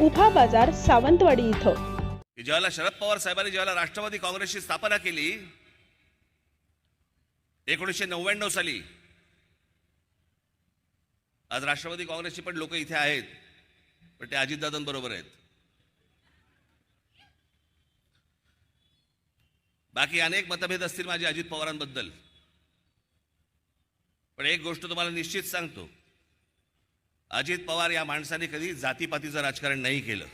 उभा बाजार सावंतवाडी इथं. ज्यावेळेला शरद पवार साहेबांनी ज्यावेळेला राष्ट्रवादी काँग्रेसची स्थापना केली एकोणीसशे नव्याण्णव साली आज राष्ट्रवादी काँग्रेसची पण लोक इथे आहेत पण ते अजितदादांबरोबर आहेत. बाकी अनेक मतभेद असतील माझे अजित पवारांबद्दल. पण एक गोष्ट तुम्हाला निश्चित सांगतो अजित पवार या माणसाने कधी जातीपातीचं राजकारण नाही केलं.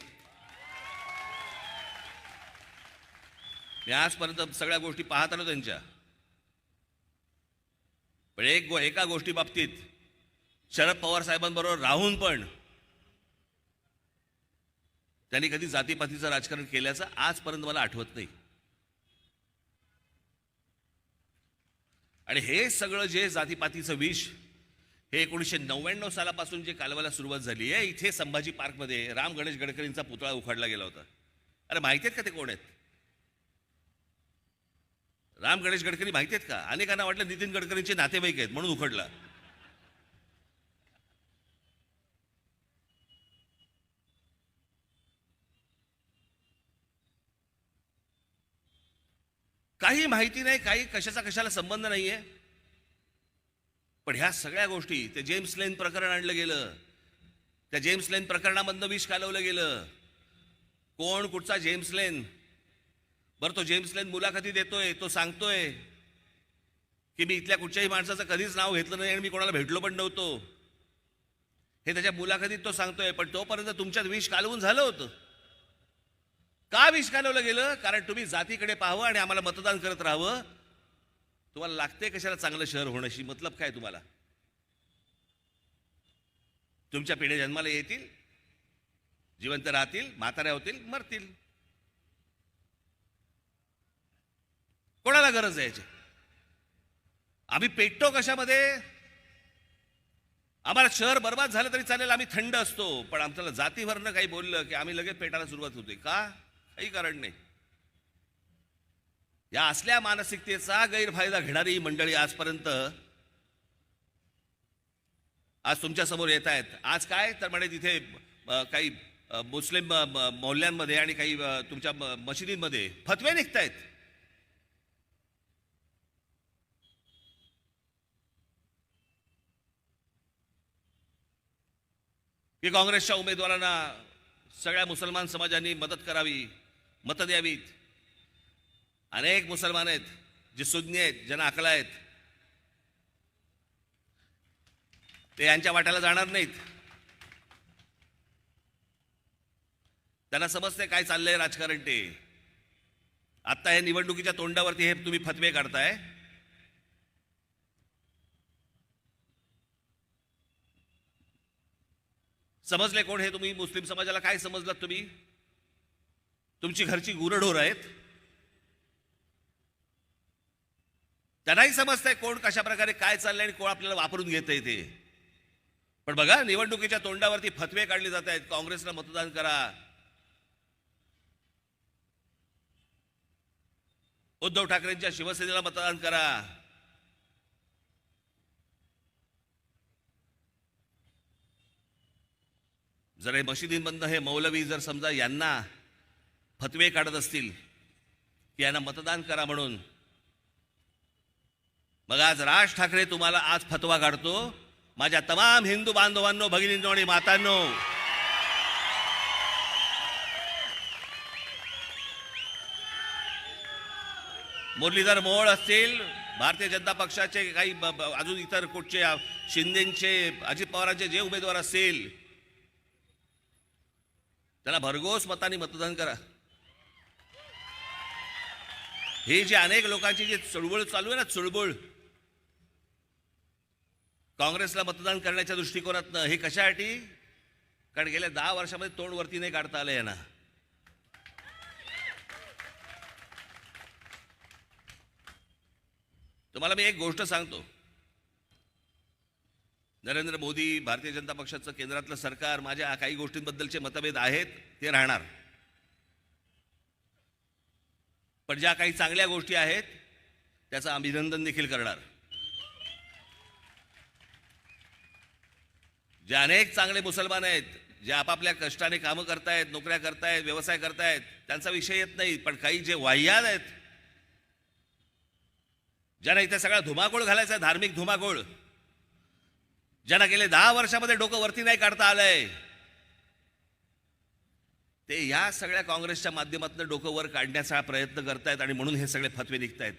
मी आजपर्यंत सगळ्या गोष्टी पाहत आलो त्यांच्या. पण एक गो एका गोष्टी बाबतीत शरद पवार साहेबांबरोबर राहून पण त्यांनी कधी जातीपातीचं राजकारण केल्याचं आजपर्यंत मला आठवत नाही. आणि हे सगळं जे जातीपातीचं विष हे एकोणीसशे नव्याण्णव सालापासून जे कालवाला सुरुवात झाली आहे इथे संभाजी पार्कमध्ये राम गणेश गडकरींचा पुतळा उखाडला गेला होता. अरे माहिती आहेत का ते कोण आहेत? राम गणेश गडकरी माहिती आहेत का? अनेकांना वाटलं नितीन गडकरींचे नातेवाईक आहेत म्हणून उखडला. काही माहिती नाही काही कशाचा कशाला संबंध नाहीये. पण ह्या सगळ्या गोष्टी ते जेम्स लेन प्रकरण आणलं गेलं. त्या जेम्स लेन प्रकरणामधनं विष कालवलं गेलं. कोण कुठचा जेम्स लेन बरं तो जेम्स लेन मुलाखती देतोय तो सांगतोय की मी इथल्या कुठच्याही माणसाचं कधीच नाव घेतलं नाही आणि मी कोणाला भेटलो पण नव्हतो. हे त्याच्या मुलाखतीत तो सांगतोय पण तोपर्यंत तुमच्यात विष कालवून झालं होतं. का विष कालवलं गेलं? कारण तुम्ही जातीकडे पाहावं आणि आम्हाला मतदान करत राहावं. तुम्हाला लागते कशाला चांगलं शहर होण्याशी मतलब काय तुम्हाला? तुमच्या पिढ्या जन्माला येतील जिवंत राहतील म्हाताऱ्या होतील मरतील. कोणाला गरज आहे आम्ही पेटतो कशामध्ये? आम्हाला शहर बर्बाद झालं तरी चालेल आम्ही थंड असतो. पण आमच्याला जातीवरनं काही बोललं की आम्ही लगेच पेटायला सुरुवात होते. का? काही कारण नाही. या असल्या मानसिकतेचा गैरफायदा घेणारी ही मंडळी आजपर्यंत आज तुमच्यासमोर येत आहेत. आज काय? तर म्हणे तिथे काही मुस्लिम मोहल्ल्यांमध्ये आणि काही तुमच्या मशिदींमध्ये फतवे निघतायत की काँग्रेसच्या उमेदवारांना सगळ्या मुसलमान समाजांनी मदत करावी मतं द्यावीत. अनेक मुसलमान आहेत जे सुज्ञ आहेत ज्यांना अकला आहेत. ते यांच्या वाट्याला जाणार नाहीत. त्यांना समजते काय चाललंय राजकारण ते. आत्ता हे निवडणुकीच्या तोंडावरती हे तुम्ही फतवे काढताय. समजले कोण हे तुम्ही? मुस्लिम समाजाला काय समजलात तुम्ही? तुमची घरची गुरढोर आहेत. त्यांनाही समजतंय कोण कशा प्रकारे काय चाललंय आणि कोण आपल्याला वापरून घेतंय ते. पण बघा निवडणुकीच्या तोंडावरती फतवे काढले जात आहेत. काँग्रेसला मतदान करा. उद्धव ठाकरेंच्या शिवसेनेला मतदान करा. जर हे मशिदींमधनं हे मौलवी जर समजा यांना फतवे काढत असतील की यांना मतदान करा म्हणून मग आज राज ठाकरे तुम्हाला आज फतवा काढतो. माझ्या तमाम हिंदू बांधवांनो भगिनींनो आणि मातांनो. मुरलीधर मोहोळ असतील भारतीय जनता पक्षाचे काही अजून इतर कुठचे शिंदेचे अजित पवारांचे जे उमेदवार असतील त्याला भरघोस मताने मतदान करा. ही जी अनेक लोकांची जी चळवळ चालू आहे ना चळवळ. काँग्रेसला मतदान करण्याच्या दृष्टिकोनातनं हे कशासाठी? कारण गेल्या दहा वर्षामध्ये तोंड वरती नाही काढता आलं यांना. तुम्हाला मी एक गोष्ट सांगतो. नरेंद्र मोदी भारतीय जनता पक्षाचं केंद्रातलं सरकार माझ्या काही गोष्टींबद्दलचे मतभेद आहेत ते राहणार. पण ज्या काही चांगल्या गोष्टी आहेत त्याचं अभिनंदन देखील करणार. जे अनेक चांगले मुसलमान आहेत जे आपापल्या कष्टाने कामं करतायत नोकऱ्या करतायत व्यवसाय करतायत त्यांचा विषय येत नाही पण काही जे वाह्यात आहेत ज्यांना इथे सगळा धुमाकूळ घालायचा धार्मिक धुमाकूळ ज्यांना गेले दहा वर्षामध्ये डोकं वरती नाही काढता आलंय ते या सगळ्या काँग्रेसच्या माध्यमातून डोकं वर काढण्याचा प्रयत्न करतायत आणि म्हणून हे सगळे फतवे निघतायत.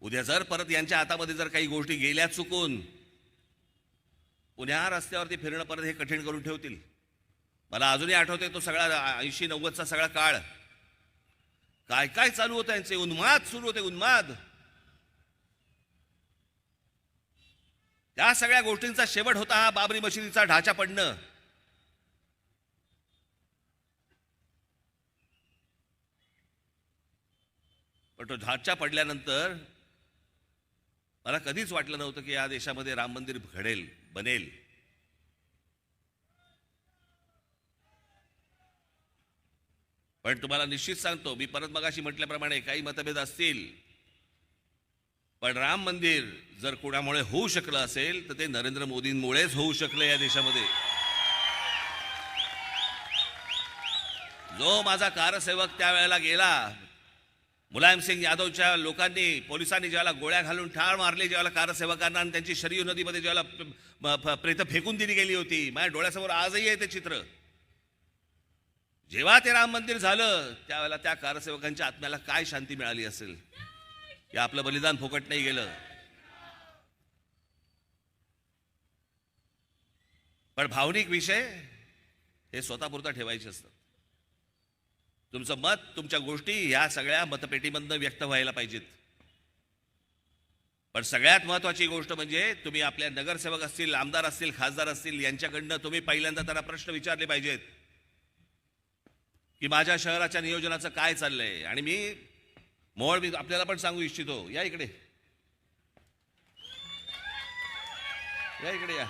उद्या जर परत यांच्या हातामध्ये जर काही गोष्टी गेल्या चुकून पुण्या रस्त्यावरती फिरणं परत हे कठीण करून ठेवतील. मला अजूनही आठवते तो सगळा ऐंशी नव्वदचा सगळा काळ. काय काय चालू होतं यांचे? उन्माद सुरू होते उन्माद. त्या सगळ्या गोष्टींचा शेवट होता हा बाबरी मशिदीचा ढाचा पडणं. पण तो ढाचा पडल्यानंतर मला कधीच वाटलं नव्हतं की या देशामध्ये राम मंदिर घडेल बनेल. पण तुम्हाला निश्चित सांगतो मी परत मगाशी म्हटल्याप्रमाणे काही मतभेद असतील पण राम मंदिर जर कुणामुळे होऊ शकलं असेल तर ते नरेंद्र मोदींमुळेच होऊ शकलं या देशामध्ये. जो माझा कारसेवक त्यावेळेला गेला मुलायमसिंग यादवच्या लोकांनी पोलिसांनी ज्याला गोळ्या घालून ठार मारले ज्याला कारसेवकांना आणि त्यांची शरीर नदीमध्ये ज्याला प्रेत फेकून दिली गेली होती माझ्या डोळ्यासमोर आजही आहे ते चित्र. जेव्हा ते राम मंदिर झालं त्यावेळेला त्या कारसेवकांच्या आत्म्याला काय शांती मिळाली असेल? की आपलं बलिदान फुकट नाही गेलं. पण भावनिक विषय हे स्वतःपुरता ठेवायचे असतात. तुमचं मत तुमच्या गोष्टी ह्या सगळ्या मतपेटीमधनं व्यक्त व्हायला पाहिजेत. पण सगळ्यात महत्वाची गोष्ट म्हणजे तुम्ही आपल्या नगरसेवक असतील आमदार असतील खासदार असतील यांच्याकडनं तुम्ही पहिल्यांदा त्यांना प्रश्न विचारले पाहिजेत. की माझ्या शहराच्या नियोजनाचं काय चाललंय? आणि मी मोळ मी आपल्याला पण सांगू इच्छितो. या इकडे. या इकडे या.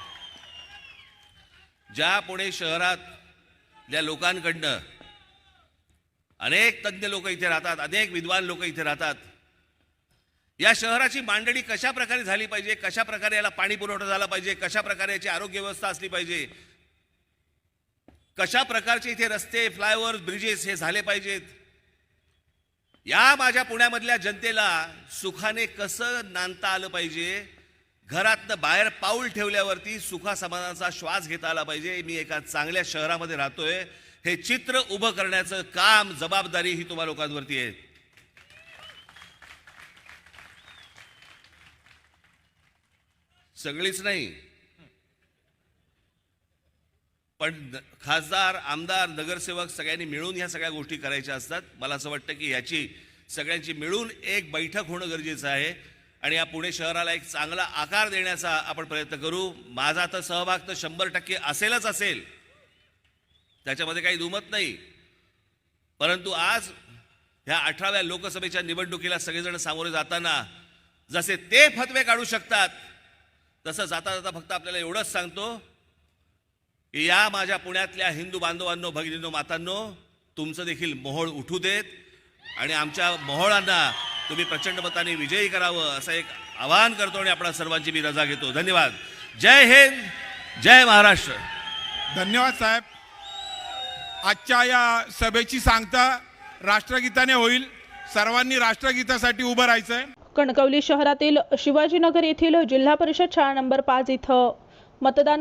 ज्या पुणे शहरातल्या लोकांकडनं अनेक तज्ज्ञ लोक इथे राहतात अनेक विद्वान लोक इथे राहतात या शहराची मांडणी कशा प्रकारे झाली पाहिजे कशा प्रकारे याला पाणी पुरवठा झाला पाहिजे कशा प्रकारे याची आरोग्य व्यवस्था असली पाहिजे कशा प्रकारचे इथे रस्ते फ्लायओव्हर ब्रिजेस हे झाले पाहिजेत या माझ्या पुण्यामधल्या जनतेला सुखाने कसं नांदता आलं पाहिजे? घरातनं बाहेर पाऊल ठेवल्यावरती सुखा समाधानाचा श्वास घेता आला पाहिजे. मी एका चांगल्या शहरामध्ये राहतोय. हे चित्र उभं करण्याचं काम जबाबदारी ही तुम्हा लोकांवरती आहे. सगळीच नाही. पण खासदार आमदार नगरसेवक सगळ्यांनी मिळून ह्या सगळ्या गोष्टी करायच्या असतात. मला असं वाटतं की ह्याची सगळ्यांची मिळून एक बैठक होणं गरजेचं आहे आणि या पुणे शहराला एक चांगला आकार देण्याचा आपण प्रयत्न करू. माझा तर सहभाग तर शंभर टक्के असेलच असेल. त्याच्यामध्ये काही दुमत नाही. परंतु आज ह्या अठराव्या लोकसभेच्या निवडणुकीला सगळेजण सामोरे जाताना जसे ते फतवे काढू शकतात तसं जाता जाता फक्त आपल्याला एवढंच सांगतो या माझ्या पुण्यातल्या हिंदू बांधवांनो भगिनींनो मातांनो तुमचं देखील मोहोळ उठू देत आणि आमच्या मोहोळांना तुम्ही प्रचंड मताने विजयी करावं असं एक आवाहन करतो आणि आपणा सर्वांची मी रजा घेतो. धन्यवाद. जय हिंद जय महाराष्ट्र. धन्यवाद साहेब. आजच्या या सभेची सांगता राष्ट्रगीताने होईल. सर्वांनी राष्ट्रगीतासाठी उभं राहायचंय. कणकवली शहरातील शिवाजीनगर येथील जिल्हा परिषद शाळा नंबर पाच इथं मतदान